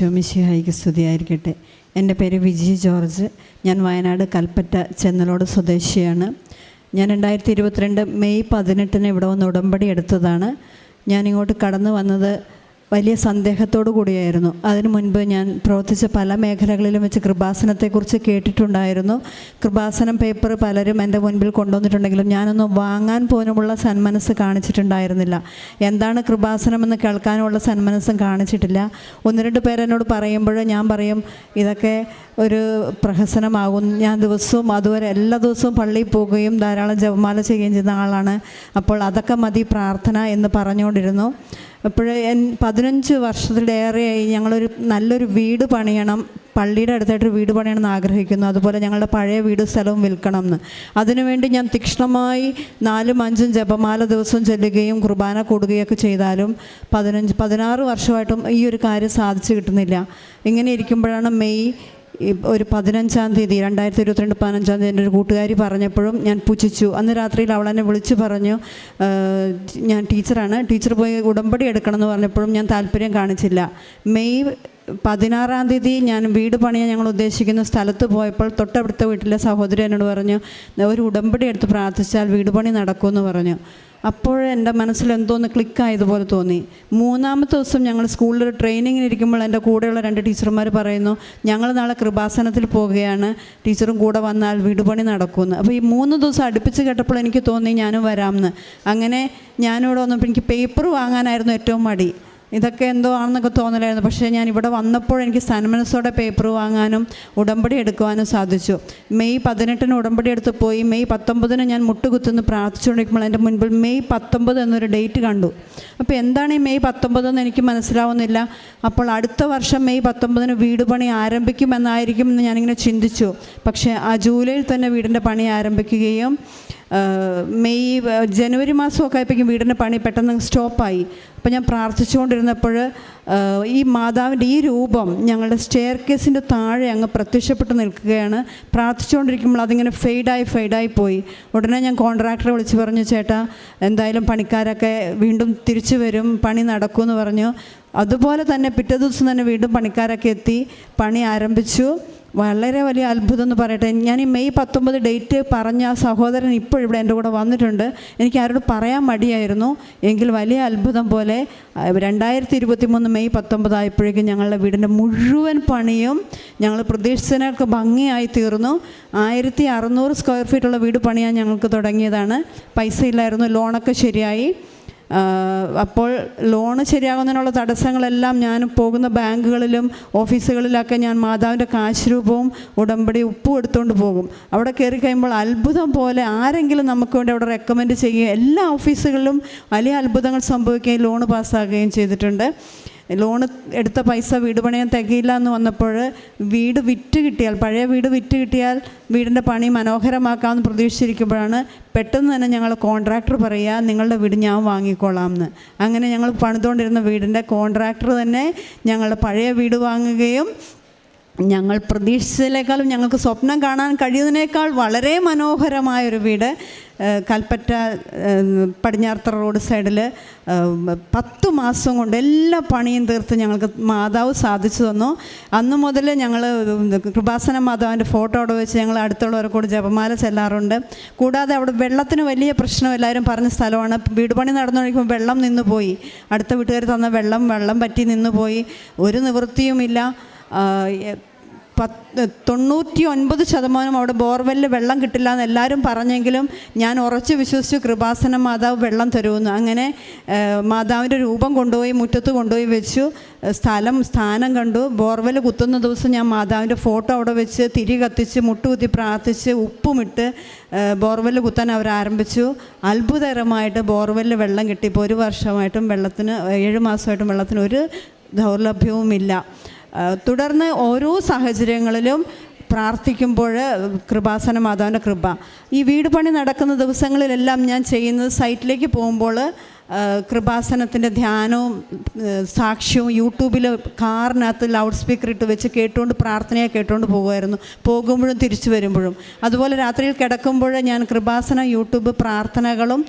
ഈശോമിശിഹായിക്ക് സ്തുതിയായിരിക്കട്ടെ. എന്റെ പേര് വിജി ജോർജ്. ഞാൻ വയനാട് കൽപ്പറ്റ ചെന്നലോട് സ്വദേശിയാണ്. ഞാൻ രണ്ടായിരത്തി ഇരുപത്തിരണ്ട് മെയ് പതിനെട്ടിന് ഇവിടെ വന്ന് ഉടമ്പടി എടുത്തതാണ്. ഞാനിങ്ങോട്ട് കടന്നു വന്നത് വലിയ സന്ദേഹത്തോടു കൂടിയായിരുന്നു. അതിനു മുൻപ് ഞാൻ പ്രവർത്തിച്ച പല മേഖലകളിലും വെച്ച് കൃപാസനത്തെക്കുറിച്ച് കേട്ടിട്ടുണ്ടായിരുന്നു. കൃപാസനം പേപ്പർ പലരും എന്റെ മുൻപിൽ കൊണ്ടുവന്നിട്ടുണ്ടെങ്കിലും ഞാനൊന്നും വാങ്ങാൻ പോലുമുള്ള സന്മനസ് കാണിച്ചിട്ടുണ്ടായിരുന്നില്ല. എന്താണ് കൃപാസനമെന്ന് കേൾക്കാനുള്ള സന്മനസ്സും കാണിച്ചിട്ടില്ല. ഒന്ന് രണ്ട് പേരെന്നോട് പറയുമ്പോൾ ഞാൻ പറയും ഇതൊക്കെ ഒരു പ്രഹസനമാകും. ഞാൻ ദിവസവും അതുവരെ എല്ലാ ദിവസവും പള്ളിയിൽ പോവുകയും ധാരാളം ജപമാല ചെയ്യുകയും ചെയ്യുന്ന ആളാണ്. അപ്പോൾ അതൊക്കെ മതി പ്രാർത്ഥന എന്ന് പറഞ്ഞുകൊണ്ടിരുന്നു. അപ്പോൾ പതിനഞ്ച് വർഷത്തിലേറെയായി ഞങ്ങളൊരു നല്ലൊരു വീട് പണിയണം. പള്ളിയുടെ അടുത്തായിട്ട് വീട് പണിയണം എന്ന് ആഗ്രഹിക്കുന്നു അതുപോലെ ഞങ്ങളുടെ പഴയ വീട് സ്ഥലവും വിൽക്കണം എന്ന് അതിനുവേണ്ടി ഞാൻ തീക്ഷ്ണമായി നാലും അഞ്ചും ജപമാല ദിവസവും ചെല്ലുകയും കുർബാന കൂടുകയൊക്കെ ചെയ്താലും പതിനഞ്ച് പതിനാറ് വർഷമായിട്ടും ഈ ഒരു കാര്യം സാധിച്ചു കിട്ടുന്നില്ല. ഇങ്ങനെ ഇരിക്കുമ്പോഴാണ് മെയ് ഒരു പതിനഞ്ചാം തീയതി രണ്ടായിരത്തി ഇരുപത്തിരണ്ട് പതിനഞ്ചാം തീയതി എന്റെ ഒരു കൂട്ടുകാരി പറഞ്ഞപ്പോഴും ഞാൻ പുച്ഛിച്ചു. അന്ന് രാത്രിയിൽ അവൾ എന്നെ വിളിച്ചു പറഞ്ഞു ഞാൻ ടീച്ചറാണ്. ടീച്ചർ പോയി ഉടമ്പടി എടുക്കണം എന്ന് പറഞ്ഞപ്പോഴും ഞാൻ താല്പര്യം കാണിച്ചില്ല. മെയ് പതിനാറാം തീയതി ഞാൻ വീട് പണിയാൻ ഞങ്ങൾ ഉദ്ദേശിക്കുന്ന സ്ഥലത്ത് പോയപ്പോൾ തൊട്ടടുത്ത വീട്ടിലെ സഹോദരി എന്നോട് പറഞ്ഞു ഒരു ഉടമ്പടി എടുത്ത് പ്രാർത്ഥിച്ചാൽ വീട് പണി നടക്കുമെന്ന് പറഞ്ഞു. അപ്പോൾ എന്റെ മനസ്സിൽ എന്തോന്ന് ക്ലിക്കായതുപോലെ തോന്നി. മൂന്നാമത്തെ ദിവസം ഞങ്ങൾ സ്കൂളിൽ ട്രെയിനിങ്ങിന് ഇരിക്കുമ്പോൾ എന്റെ കൂടെയുള്ള രണ്ട് ടീച്ചർമാർ പറയുന്നു ഞങ്ങൾ നാളെ കൃപാസനത്തിൽ പോവുകയാണ് ടീച്ചറും കൂടെ വന്നാൽ വീട് പണി നടക്കുമെന്ന്. അപ്പോൾ ഈ മൂന്ന് ദിവസം അടുപ്പിച്ച് കേട്ടപ്പോൾ എനിക്ക് തോന്നി ഞാനും വരാമെന്ന്. അങ്ങനെ ഞാനിവിടെ വന്നപ്പോൾ എനിക്ക് പേപ്പർ വാങ്ങാനായിരുന്നു ഏറ്റവും മടി. ഇതൊക്കെ എന്തോ ആണെന്നൊക്കെ തോന്നലായിരുന്നു. പക്ഷേ ഞാൻ ഇവിടെ വന്നപ്പോൾ എനിക്ക് സന്മനസ്സോടെ പേപ്പർ വാങ്ങാനും ഉടമ്പടി എടുക്കുവാനും സാധിച്ചു. മെയ് പതിനെട്ടിന് ഉടമ്പടി എടുത്ത് പോയി. മെയ് പത്തൊമ്പതിന് ഞാൻ മുട്ടുകുത്തുന്ന് പ്രാർത്ഥിച്ചുകൊണ്ടിരിക്കുമ്പോൾ എന്റെ മുൻപിൽ മെയ് പത്തൊമ്പത് എന്നൊരു ഡേറ്റ് കണ്ടു. അപ്പോൾ എന്താണ് ഈ മെയ് പത്തൊമ്പതെന്ന് എനിക്ക് മനസ്സിലാവുന്നില്ല. അപ്പോൾ അടുത്ത വർഷം മെയ് പത്തൊമ്പതിന് വീട് പണി ആരംഭിക്കുമെന്നായിരിക്കും എന്ന് ഞാനിങ്ങനെ ചിന്തിച്ചു. പക്ഷേ ആ ജൂലൈയിൽ തന്നെ വീടിന്റെ പണി ആരംഭിക്കുകയും മെയ് ജനുവരി മാസമൊക്കെ ആയപ്പോഴേക്കും വീടിന്റെ പണി പെട്ടെന്ന് സ്റ്റോപ്പായി. അപ്പോൾ ഞാൻ പ്രാർത്ഥിച്ചുകൊണ്ടിരുന്നപ്പോൾ ഈ മാതാവിന്റെ ഈ രൂപം ഞങ്ങളുടെ സ്റ്റെയർ കേസിന്റെ താഴെ അങ്ങ് പ്രത്യക്ഷപ്പെട്ട് നിൽക്കുകയാണ്. പ്രാർത്ഥിച്ചുകൊണ്ടിരിക്കുമ്പോൾ അതിങ്ങനെ ഫെയ്ഡായി ഫെയ്ഡായി പോയി. ഉടനെ ഞാൻ കോൺട്രാക്ടറെ വിളിച്ച് പറഞ്ഞു ചേട്ടാ എന്തായാലും പണിക്കാരൊക്കെ വീണ്ടും തിരിച്ചു വരും പണി നടക്കുമെന്ന് പറഞ്ഞു. അതുപോലെ തന്നെ പിറ്റേ ദിവസം തന്നെ വീണ്ടും പണിക്കാരൊക്കെ എത്തി പണി ആരംഭിച്ചു. വളരെ വലിയ അത്ഭുതം എന്ന് പറയട്ടെ. ഞാൻ ഈ മെയ് പത്തൊമ്പത് ഡേറ്റ് പറഞ്ഞ സഹോദരൻ ഇപ്പോൾ ഇവിടെ എന്റെ കൂടെ വന്നിട്ടുണ്ട്. എനിക്ക് ആരോട് പറയാൻ മടിയായിരുന്നു. എങ്കിൽ വലിയ അത്ഭുതം പോലെ രണ്ടായിരത്തി ഇരുപത്തി മൂന്ന് മെയ് പത്തൊമ്പതായപ്പോഴേക്കും ഞങ്ങളുടെ വീടിന്റെ മുഴുവൻ പണിയും ഞങ്ങൾ പ്രതീക്ഷിച്ചതിനൊക്കെ ഭംഗിയായി തീർന്നു. ആയിരത്തി അറുന്നൂറ് സ്ക്വയർ ഫീറ്റുള്ള വീട് പണിയാൻ ഞങ്ങൾക്ക് തുടങ്ങിയതാണ്. പൈസ ഇല്ലായിരുന്നു ലോണൊക്കെ ശരിയായി. അപ്പോൾ ലോണ് ശരിയാകുന്നതിനുള്ള തടസ്സങ്ങളെല്ലാം ഞാൻ പോകുന്ന ബാങ്കുകളിലും ഓഫീസുകളിലൊക്കെ ഞാൻ മാതാവിന്റെ കാശ് രൂപവും ഉടമ്പടി ഉപ്പും എടുത്തുകൊണ്ട് പോകും. അവിടെ കയറി കഴിയുമ്പോൾ അത്ഭുതം പോലെ ആരെങ്കിലും നമുക്ക് വേണ്ടി അവിടെ റെക്കമെൻഡ് ചെയ്യുകയും എല്ലാ ഓഫീസുകളിലും വലിയ അത്ഭുതങ്ങൾ സംഭവിക്കുകയും ലോണ് പാസ്സാകുകയും ചെയ്തിട്ടുണ്ട്. ലോൺ എടുത്ത പൈസ വീട് പണിയാൻ തികയില്ല എന്ന് വന്നപ്പോൾ വീട് വിറ്റ് കിട്ടിയാൽ പഴയ വീട് വിറ്റ് കിട്ടിയാൽ വീടിന്റെ പണി മനോഹരമാക്കാമെന്ന് പ്രതീക്ഷിച്ചിരിക്കുമ്പോഴാണ് പെട്ടെന്ന് തന്നെ ഞങ്ങൾ കോൺട്രാക്ടർ പറയുക നിങ്ങളുടെ വീട് ഞാൻ വാങ്ങിക്കോളാം എന്ന് അങ്ങനെ ഞങ്ങൾ പണിതുകൊണ്ടിരുന്ന വീടിന്റെ കോൺട്രാക്ടർ തന്നെ ഞങ്ങളുടെ പഴയ വീട് വാങ്ങുകയും ഞങ്ങൾ പ്രതീക്ഷിച്ചതിനേക്കാളും ഞങ്ങൾക്ക് സ്വപ്നം കാണാൻ കഴിയുന്നതിനേക്കാൾ വളരെ മനോഹരമായൊരു വീട് കൽപ്പറ്റ ഏഹ് പടിഞ്ഞാറത്തറ റോഡ് സൈഡിൽ പത്ത് മാസം കൊണ്ട് എല്ലാ പണിയും തീർത്ത് ഞങ്ങൾക്ക് മാതാവ് സാധിച്ചു തന്നു. അന്ന് മുതൽ ഞങ്ങൾ കൃപാസന മാതാവിന്റെ ഫോട്ടോ അവിടെ വെച്ച് ഞങ്ങൾ അടുത്തുള്ളവരെ കൂടി ജപമാല ചെല്ലാറുണ്ട്. കൂടാതെ അവിടെ വെള്ളത്തിന് വലിയ പ്രശ്നം എല്ലാവരും പറഞ്ഞ സ്ഥലമാണ്. വീട് പണി നടന്നുകൊണ്ടിരിക്കുമ്പോൾ വെള്ളം നിന്നുപോയി. അടുത്ത വീട്ടുകാർ തന്ന വെള്ളം വെള്ളം പറ്റി നിന്നുപോയി. ഒരു നിവൃത്തിയുമില്ല. പത്ത് തൊണ്ണൂറ്റി ഒൻപത് ശതമാനം അവിടെ ബോർവെല്ലിൽ വെള്ളം കിട്ടില്ല എന്ന് എല്ലാവരും പറഞ്ഞെങ്കിലും ഞാൻ ഉറച്ചു വിശ്വസിച്ച് കൃപാസന മാതാവ് വെള്ളം തരുമെന്ന്. അങ്ങനെ മാതാവിന്റെ രൂപം കൊണ്ടുപോയി മുറ്റത്ത് കൊണ്ടുപോയി വെച്ചു സ്ഥലം സ്ഥാനം കണ്ടു. ബോർവെൽ കുത്തുന്ന ദിവസം ഞാൻ മാതാവിന്റെ ഫോട്ടോ അവിടെ വെച്ച് തിരി കത്തിച്ച് മുട്ടുകുത്തി പ്രാർത്ഥിച്ച് ഉപ്പുമിട്ട് ബോർവെൽ കുത്താൻ അവർ ആരംഭിച്ചു. അത്ഭുതകരമായിട്ട് ബോർവെല്ലിൽ വെള്ളം കിട്ടി. ഇപ്പോൾ ഒരു വർഷമായിട്ടും വെള്ളത്തിന് ഏഴ് മാസമായിട്ടും വെള്ളത്തിന് ഒരു ദൗർലഭ്യവുമില്ല. തുടർന്ന് ഓരോ സാഹചര്യങ്ങളിലും പ്രാർത്ഥിക്കുമ്പോൾ കൃപാസന മാതാവിന്റെ കൃപ. ഈ വീട് പണി നടക്കുന്ന ദിവസങ്ങളിലെല്ലാം ഞാൻ ചെയ്യുന്നത് സൈറ്റിലേക്ക് പോകുമ്പോൾ കൃപാസനത്തിന്റെ ധ്യാനവും സാക്ഷ്യവും യൂട്യൂബിൽ കാറിനകത്ത് ലൗഡ് സ്പീക്കർ ഇട്ട് വെച്ച് കേട്ടുകൊണ്ട് പ്രാർത്ഥനയെ കേട്ടുകൊണ്ട് പോകുമായിരുന്നു പോകുമ്പോഴും തിരിച്ചു വരുമ്പോഴും. അതുപോലെ രാത്രിയിൽ കിടക്കുമ്പോൾ ഞാൻ കൃപാസന യൂട്യൂബ് പ്രാർത്ഥനകളും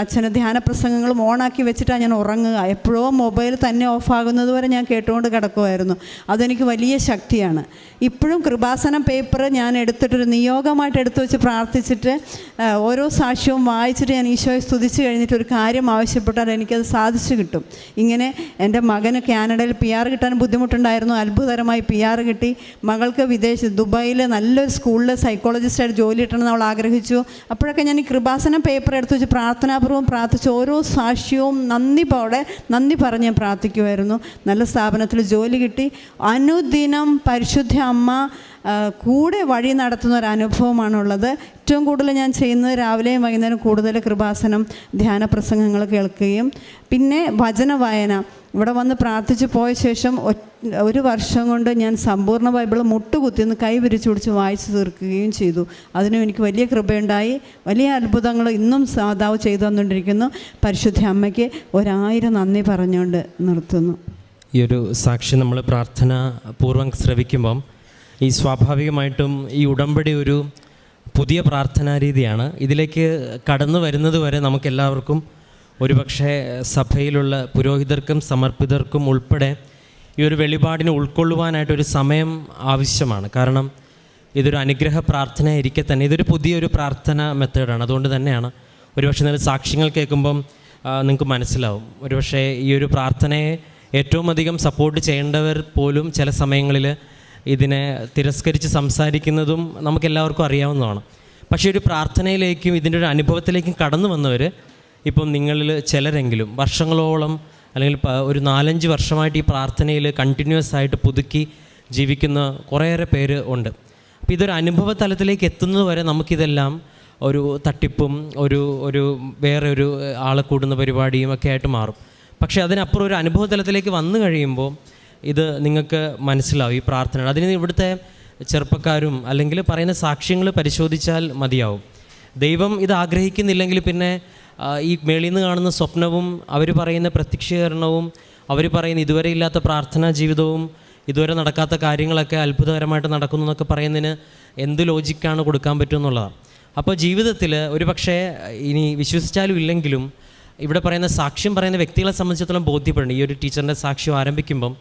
അച്ഛന് ധ്യാന പ്രസംഗങ്ങളും ഓണാക്കി വെച്ചിട്ടാണ് ഞാൻ ഉറങ്ങുക. എപ്പോഴോ മൊബൈൽ തന്നെ ഓഫാകുന്നത് വരെ ഞാൻ കേട്ടുകൊണ്ട് കിടക്കുമായിരുന്നു അതെനിക്ക് വലിയ ശക്തിയാണ്. ഇപ്പോഴും കൃപാസന പേപ്പർ ഞാൻ എടുത്തിട്ടൊരു നിയോഗമായിട്ട് എടുത്തു വെച്ച് പ്രാർത്ഥിച്ചിട്ട് ഓരോ സാക്ഷ്യവും വായിച്ചിട്ട് ഞാൻ ഈശോയെ സ്തുതിച്ച് കഴിഞ്ഞിട്ട് ഒരു കാര്യം ആവശ്യപ്പെട്ടാൽ എനിക്കത് സാധിച്ചു കിട്ടും. ഇങ്ങനെ എന്റെ മകന് കാനഡയിൽ പി ആർ കിട്ടാൻ ബുദ്ധിമുട്ടുണ്ടായിരുന്നു. അത്ഭുതകരമായി പി ആർ കിട്ടി. മകൾക്ക് വിദേശ ദുബായിൽ നല്ലൊരു സ്കൂളിൽ സൈക്കോളജിസ്റ്റായിട്ട് ജോലി കിട്ടണമെന്ന് അവൾ ആഗ്രഹിച്ചു. അപ്പോഴൊക്കെ ഞാൻ ഈ കൃപാസന പേപ്പർ എടുത്തു വെച്ച് പ്രാർത്ഥനാപൂർവം പ്രാർത്ഥിച്ച് ഓരോ സാക്ഷ്യവും നന്ദി പോടെ നന്ദി പറഞ്ഞ് ഞാൻ പ്രാർത്ഥിക്കുമായിരുന്നു നല്ല സ്ഥാപനത്തിൽ ജോലി കിട്ടി. അനുദിനം പരിശുദ്ധ അമ്മ കൂടെ വഴി നടത്തുന്ന ഒരു അനുഭവമാണുള്ളത് ഏറ്റവും കൂടുതൽ ഞാൻ ചെയ്യുന്നത് രാവിലെയും വൈകുന്നേരം കൂടുതൽ കൃപാസനം ധ്യാന പ്രസംഗങ്ങൾ കേൾക്കുകയും പിന്നെ വചന വായന. ഇവിടെ വന്ന് പ്രാർത്ഥിച്ച് പോയ ശേഷം ഒരു വർഷം കൊണ്ട് ഞാൻ സമ്പൂർണ ബൈബിൾ മുട്ടുകുത്തി ഒന്ന് കൈ വിരിച്ചു പിടിച്ച് വായിച്ചു തീർക്കുകയും ചെയ്തു. അതിനും എനിക്ക് വലിയ കൃപയുണ്ടായി. വലിയ അത്ഭുതങ്ങൾ ഇന്നും സാധാവ് ചെയ്തു തന്നുകൊണ്ടിരിക്കുന്നു. പരിശുദ്ധ അമ്മയ്ക്ക് ഒരായിരം നന്ദി പറഞ്ഞുകൊണ്ട് നിർത്തുന്നു. ഈ ഒരു സാക്ഷി നമ്മൾ പ്രാർത്ഥന പൂർവം ശ്രവിക്കുമ്പം ഈ സ്വാഭാവികമായിട്ടും ഈ ഉടമ്പടി ഒരു പുതിയ പ്രാർത്ഥനാ രീതിയാണ്. ഇതിലേക്ക് കടന്നു വരുന്നത് വരെ നമുക്കെല്ലാവർക്കും ഒരുപക്ഷെ സഭയിലുള്ള പുരോഹിതർക്കും സമർപ്പിതർക്കും ഉൾപ്പെടെ ഈ ഒരു വെളിപാടിനെ ഉൾക്കൊള്ളുവാനായിട്ടൊരു സമയം ആവശ്യമാണ്. കാരണം ഇതൊരു അനുഗ്രഹ പ്രാർത്ഥനയായിരിക്കെ തന്നെ. ഇതൊരു പുതിയൊരു പ്രാർത്ഥന മെത്തേഡാണ്. അതുകൊണ്ട് തന്നെയാണ് ഒരുപക്ഷെ നിങ്ങൾ സാക്ഷ്യങ്ങൾ കേൾക്കുമ്പം നിങ്ങൾക്ക് മനസ്സിലാവും. ഒരുപക്ഷെ ഈ ഒരു പ്രാർത്ഥനയെ ഏറ്റവും അധികം സപ്പോർട്ട് ചെയ്യേണ്ടവർ പോലും ചില സമയങ്ങളിൽ ഇതിനെ തിരസ്കരിച്ച് സംസാരിക്കുന്നതും നമുക്കെല്ലാവർക്കും അറിയാവുന്നതാണ്. പക്ഷേ ഒരു പ്രാർത്ഥനയിലേക്കും ഇതിന്റെ ഒരു അനുഭവത്തിലേക്കും കടന്നു വന്നവർ ഇപ്പം നിങ്ങളിൽ ചിലരെങ്കിലും വർഷങ്ങളോളം അല്ലെങ്കിൽ ഒരു നാലഞ്ച് വർഷമായിട്ട് ഈ പ്രാർത്ഥനയിൽ കണ്ടിന്യൂസ് ആയിട്ട് പുതുക്കി ജീവിക്കുന്ന കുറേയേറെ പേര് ഉണ്ട്. അപ്പോൾ ഇതൊരു അനുഭവ തലത്തിലേക്ക് എത്തുന്നത് വരെ നമുക്കിതെല്ലാം ഒരു തട്ടിപ്പും ഒരു ഒരു വേറെ ഒരു ആളെ കൂടുന്ന പരിപാടിയും ഒക്കെ ആയിട്ട് മാറും. പക്ഷേ അതിനപ്പുറം ഒരു അനുഭവ തലത്തിലേക്ക് വന്നു കഴിയുമ്പോൾ ഇത് നിങ്ങൾക്ക് മനസ്സിലാവും ഈ പ്രാർത്ഥന അതിന് ഇവിടുത്തെ ചെറുപ്പക്കാരും അല്ലെങ്കിൽ പറയുന്ന സാക്ഷ്യങ്ങൾ പരിശോധിച്ചാൽ മതിയാവും. ദൈവം ഇത് ആഗ്രഹിക്കുന്നില്ലെങ്കിൽ പിന്നെ ഈ മേളിൽ നിന്ന് കാണുന്ന സ്വപ്നവും അവർ പറയുന്ന പ്രത്യക്ഷീകരണവും അവർ പറയുന്ന ഇതുവരെ ഇല്ലാത്ത പ്രാർത്ഥനാ ജീവിതവും ഇതുവരെ നടക്കാത്ത കാര്യങ്ങളൊക്കെ അത്ഭുതകരമായിട്ട് നടക്കുന്നു എന്നൊക്കെ പറയുന്നതിന് എന്ത് ലോജിക്കാണ് കൊടുക്കാൻ പറ്റുമെന്നുള്ളതാണ് അപ്പോൾ ജീവിതത്തിൽ ഒരു പക്ഷേ ഇനി വിശ്വസിച്ചാലും ഇല്ലെങ്കിലും ഇവിടെ പറയുന്ന സാക്ഷ്യം പറയുന്ന വ്യക്തികളെ സംബന്ധിച്ചിടത്തോളം ബോധ്യപ്പെടണം. ഈ ഒരു ടീച്ചറിന്റെ സാക്ഷ്യം ആരംഭിക്കുമ്പം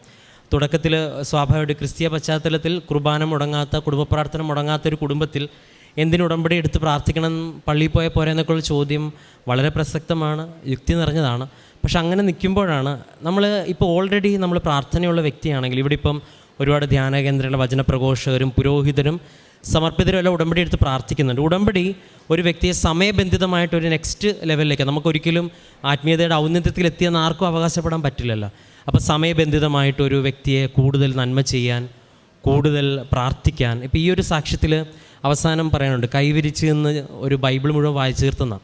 തുടക്കത്തിൽ സ്വാഭാവിക ക്രിസ്തീയ പശ്ചാത്തലത്തിൽ കുർബാന മുടങ്ങാത്ത കുടുംബ പ്രാർത്ഥന മുടങ്ങാത്ത ഒരു കുടുംബത്തിൽ എന്തിന് ഉടമ്പടി എടുത്ത് പ്രാർത്ഥിക്കണം പള്ളിയിൽ പോയ പോരെ എന്നൊക്കെയുള്ള ചോദ്യം വളരെ പ്രസക്തമാണ് യുക്തി നിറഞ്ഞതാണ്. പക്ഷെ അങ്ങനെ നിൽക്കുമ്പോഴാണ് നമ്മൾ ഇപ്പോൾ ഓൾറെഡി നമ്മൾ പ്രാർത്ഥനയുള്ള വ്യക്തിയാണെങ്കിൽ ഇവിടെ ഇപ്പം ഒരുപാട് ധ്യാന കേന്ദ്രങ്ങളുടെ വചനപ്രഘോഷകരും പുരോഹിതരും സമർപ്പിതരും എല്ലാം ഉടമ്പടി എടുത്ത് പ്രാർത്ഥിക്കുന്നുണ്ട്. ഉടമ്പടി ഒരു വ്യക്തിയെ സമയബന്ധിതമായിട്ട് ഒരു നെക്സ്റ്റ് ലെവലിലേക്ക് നമുക്കൊരിക്കലും ആത്മീയതയുടെ ഔന്നത്യത്തിൽ എത്തിയെന്ന് ആർക്കും അവകാശപ്പെടാൻ പറ്റില്ലല്ലോ. അപ്പോൾ സമയബന്ധിതമായിട്ട് ഒരു വ്യക്തിയെ കൂടുതൽ നന്മ ചെയ്യാൻ കൂടുതൽ പ്രാർത്ഥിക്കാൻ. ഇപ്പോൾ ഈ ഒരു സാക്ഷ്യത്തിൽ അവസാനം പറയാനുണ്ട് കൈവിരിച്ച് നിന്ന് ഒരു ബൈബിൾ മുഴുവൻ വായിച്ചു തീർത്തുന്ന.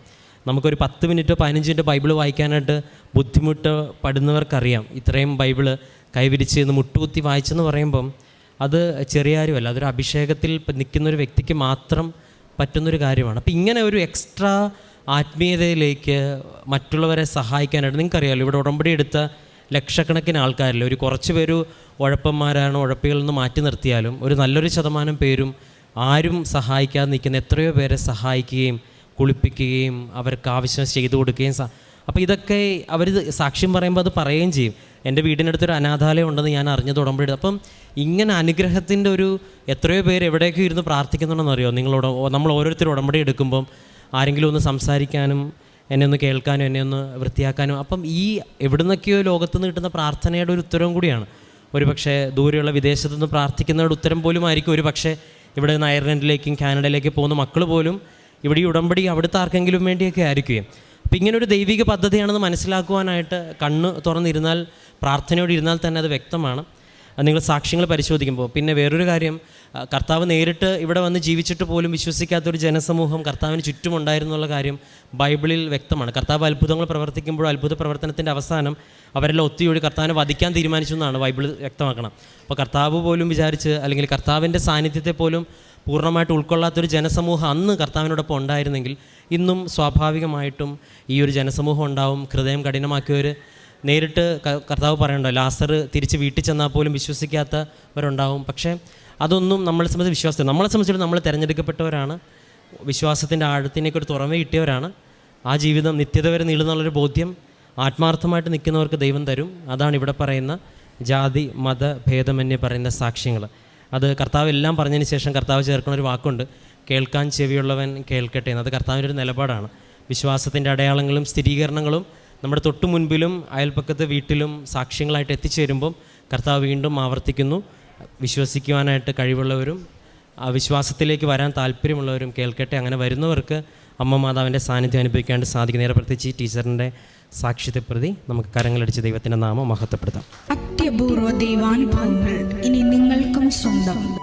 നമുക്കൊരു പത്ത് മിനിറ്റോ പതിനഞ്ച് മിനിറ്റോ ബൈബിൾ വായിക്കാനായിട്ട് ബുദ്ധിമുട്ട് പടുന്നവർക്കറിയാം ഇത്രയും ബൈബിൾ കൈവിരിച്ച് നിന്ന് മുട്ടുകുത്തി വായിച്ചെന്ന് പറയുമ്പം അത് ചെറിയ കാര്യമല്ല അതൊരു അഭിഷേകത്തിൽ നിൽക്കുന്ന ഒരു വ്യക്തിക്ക് മാത്രം പറ്റുന്നൊരു കാര്യമാണ്. അപ്പോൾ ഇങ്ങനെ ഒരു എക്സ്ട്രാ ആത്മീയതയിലേക്ക് മറ്റുള്ളവരെ സഹായിക്കാനായിട്ട് നിങ്ങൾക്കറിയാമല്ലോ ഇവിടെ ഉടമ്പടി എടുത്ത ലക്ഷക്കണക്കിന് ആൾക്കാരിൽ ഒരു കുറച്ച് പേര് ഉഴപ്പന്മാരാണ് ഉഴപ്പികളിൽ നിന്ന് മാറ്റി നിർത്തിയാലും ഒരു നല്ലൊരു ശതമാനം പേരും ആരും സഹായിക്കാതെ നിൽക്കുന്ന എത്രയോ പേരെ സഹായിക്കുകയും കുളിപ്പിക്കുകയും അവർക്ക് ആവശ്യം ചെയ്തു കൊടുക്കുകയും അപ്പോൾ ഇതൊക്കെ അവർ സാക്ഷ്യം പറയുമ്പോൾ അത് പറയുകയും ചെയ്യും. എന്റെ വീടിനടുത്തൊരു അനാഥാലയം ഉണ്ടെന്ന് ഞാൻ അറിഞ്ഞു തുടങ്ങുമ്പോഴും അപ്പം ഇങ്ങനെ അനുഗ്രഹത്തിന്റെ ഒരു എത്രയോ പേര് എവിടെയൊക്കെ ഇരുന്ന് പ്രാർത്ഥിക്കുന്നുണ്ടെന്ന് അറിയോ? നിങ്ങളോട് നമ്മൾ ഓരോരുത്തരും ഉടമ്പടി എടുക്കുമ്പം ആരെങ്കിലും ഒന്ന് സംസാരിക്കാനും എന്നെ ഒന്ന് കേൾക്കാനും എന്നെ ഒന്ന് വൃത്തിയാക്കാനും. അപ്പം ഈ എവിടുന്നൊക്കെയോ ലോകത്ത് നിന്ന് കിട്ടുന്ന പ്രാർത്ഥനയുടെ ഒരു ഉത്തരവും കൂടിയാണ്. ഒരു പക്ഷേ ദൂരെയുള്ള വിദേശത്തു നിന്ന് പ്രാർത്ഥിക്കുന്നവരുടെ ഉത്തരം പോലും ആയിരിക്കും. ഒരു പക്ഷേ ഇവിടെ നിന്ന് അയർലൻഡിലേക്കും കാനഡയിലേക്കും പോകുന്ന മക്കൾ പോലും ഇവിടെ ഈ ഉടമ്പടി അവിടുത്തെ ആർക്കെങ്കിലും വേണ്ടിയൊക്കെ അപ്പം ഇങ്ങനെ ഒരു ദൈവിക പദ്ധതിയാണെന്ന് മനസ്സിലാക്കുവാനായിട്ട് കണ്ണ് തുറന്നിരുന്നാൽ പ്രാർത്ഥനയോട് ഇരുന്നാൽ തന്നെ അത് വ്യക്തമാണ്. നിങ്ങൾ സാക്ഷ്യങ്ങൾ പരിശോധിക്കുമ്പോൾ. പിന്നെ വേറൊരു കാര്യം കർത്താവ് നേരിട്ട് ഇവിടെ വന്ന് ജീവിച്ചിട്ട് പോലും വിശ്വസിക്കാത്തൊരു ജനസമൂഹം കർത്താവിന് ചുറ്റുമുണ്ടായിരുന്നു എന്നുള്ള കാര്യം ബൈബിളിൽ വ്യക്തമാണ്. കർത്താവ് അത്ഭുതങ്ങൾ പ്രവർത്തിക്കുമ്പോൾ അത്ഭുത പ്രവർത്തനത്തിന്റെ അവസാനം അവരെല്ലാം ഒത്തിരി കർത്താവിനെ വധിക്കാൻ തീരുമാനിച്ചു എന്നാണ് ബൈബിൾ വ്യക്തമാക്കണം. അപ്പോൾ കർത്താവ് പോലും വിചാരിച്ച് അല്ലെങ്കിൽ കർത്താവിന്റെ സാന്നിധ്യത്തെ പോലും പൂർണമായിട്ട് ഉൾക്കൊള്ളാത്തൊരു ജനസമൂഹം അന്ന് കർത്താവിനോടൊപ്പം ഉണ്ടായിരുന്നെങ്കിൽ ഇന്നും സ്വാഭാവികമായിട്ടും ഈ ഒരു ജനസമൂഹം ഉണ്ടാവും. ഹൃദയം കഠിനമാക്കിയവർ നേരിട്ട് കർത്താവ് പറയണ്ടോ ലാസർ തിരിച്ച് വീട്ടിൽ ചെന്നാൽ പോലും വിശ്വസിക്കാത്തവരുണ്ടാവും. പക്ഷേ അതൊന്നും നമ്മളെ സംബന്ധിച്ച് വിശ്വാസം നമ്മളെ സംബന്ധിച്ചിടത്തോളം നമ്മൾ തിരഞ്ഞെടുക്കപ്പെട്ടവരാണ്. വിശ്വാസത്തിന്റെ ആഴത്തിനേക്ക് ഒരു തുറമ കിട്ടിയവരാണ്. ആ ജീവിതം നിത്യത വരെ നീളുന്നുള്ളൊരു ബോധ്യം ആത്മാർത്ഥമായിട്ട് നിൽക്കുന്നവർക്ക് ദൈവം തരും. അതാണ് ഇവിടെ പറയുന്ന ജാതി മത ഭേദമന്യേ പറയുന്ന സാക്ഷ്യങ്ങൾ. അത് കർത്താവ് എല്ലാം പറഞ്ഞതിന് ശേഷം കർത്താവ് ചേർക്കുന്ന ഒരു വാക്കുണ്ട്. കേൾക്കാൻ ചെവിയുള്ളവൻ കേൾക്കട്ടെ എന്ന്. അത് കർത്താവിന്റെ ഒരു നിലപാടാണ്. വിശ്വാസത്തിന്റെ അടയാളങ്ങളും സ്ഥിരീകരണങ്ങളും നമ്മുടെ തൊട്ടു മുൻപിലും അയൽപ്പക്കത്തെ വീട്ടിലും സാക്ഷ്യങ്ങളായിട്ട് എത്തിച്ചേരുമ്പം കർത്താവ് വീണ്ടും ആവർത്തിക്കുന്നു. വിശ്വസിക്കുവാനായിട്ട് കഴിവുള്ളവരും ആ വിശ്വാസത്തിലേക്ക് വരാൻ താല്പര്യമുള്ളവരും കേൾക്കട്ടെ. അങ്ങനെ വരുന്നവർക്ക് അമ്മ മാതാവിന്റെ സാന്നിധ്യം അനുഭവിക്കാണ്ട് സാധിക്കും. നേരെ പ്രത്യേകിച്ച് ഈ ടീച്ചറിന്റെ സാക്ഷ്യത്തെ പ്രതി നമുക്ക് കരങ്ങളടിച്ച് ദൈവത്തിന്റെ നാമം മഹത്വപ്പെടുത്താം. അത്യപൂർവ ദൈവാനുഭവങ്ങൾ ഇനി നിങ്ങൾക്കും സ്വന്തം.